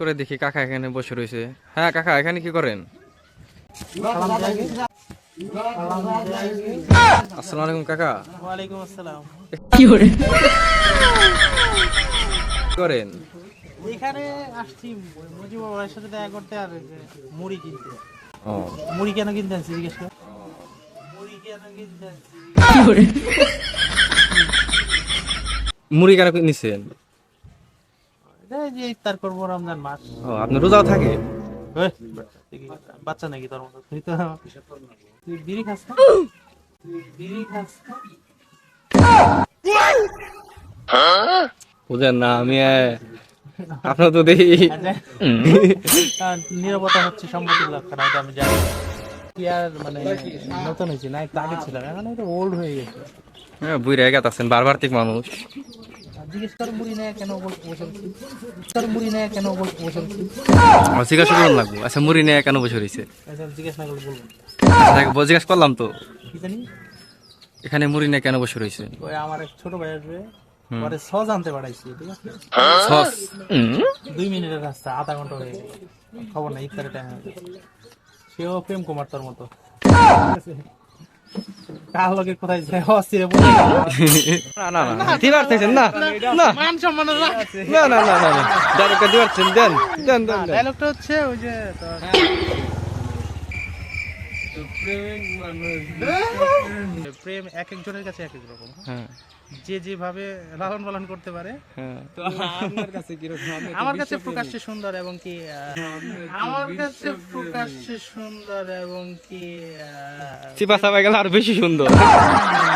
করে দেখি কাকা এখানে বসে রয়েছে। হ্যাঁ কাকা এখানে কি করেন? আসসালামু আলাইকুম কাকা। ওয়ালাইকুম আসসালাম। কি করেন? এখানে আসছি মুজিবুর ভাইয়ের সাথে দেখা করতে আর মুড়ি কিনতে। ও। মুড়ি কেন কিনতে আসছি জিজ্ঞেস কর। মুড়ি কেন কিনতে আসছি মুড়ি কেন নিছেন এটা যে ইফতার করব রমজান মাস। ও আপনি রোজাও থাকে? বাচ্চা নাকি তোর মতো? তুই তো তুই বিড়ি খাস না? বিড়ি খাস না? বুঝেন না আমি আপনার তো দেখি আচ্ছা। নিরবতা হচ্ছে লক্ষণ এটা আমি জানি। কি আর মানে নতুন হয়েছে না একটু আগে ছিলাম এখন ওল্ড হয়ে গেছে। হ্যাঁ বুড়ি রেগে আছেন বারবার ঠিক মানুষ। জিজ্ঞেস কর মুড়ি নেয় কেন বল- বসে তোর মুড়ি নেয় কেন বসে জিজ্ঞাসা করুন লাগবো। আচ্ছা মুড়ি নিয়ে কেন বসে রয়েছে? আচ্ছা, জিজ্ঞেস না করলে বলব। তাকে জিজ্ঞাসা করলাম তো। এখানে মুড়ি নিয়ে কেন বসে রয়েছে? আমার এক ছোট ভাই আসবে পরে সস আনতে পাঠাইছি ঠিক আছে? সস? দুই মিনিটের রাস্তা আধা ঘণ্টা হয়ে গেল খবর নাই ইফতারের টাইম হয়ে সেও প্রেম কুমার তোর মতো। কার লগে কোথায় যায় অস্থিরে না না না দিতে পারতেছেন না না মান সম্মান না না না না ডাইরেক্ট দেন দেন দেন। ডায়লগটা হচ্ছে ওই যে প্রেম এক একজনের কাছে এক এক রকম হ্যাঁ? যে যেভাবে লালন পালন করতে পারে তো আমার কাছে প্রকাশ্যে সুন্দর এবং কি আমার কাছে প্রকাশ্যে সুন্দর এবং কি চিপা চাপা গেলে আর বেশি সুন্দর।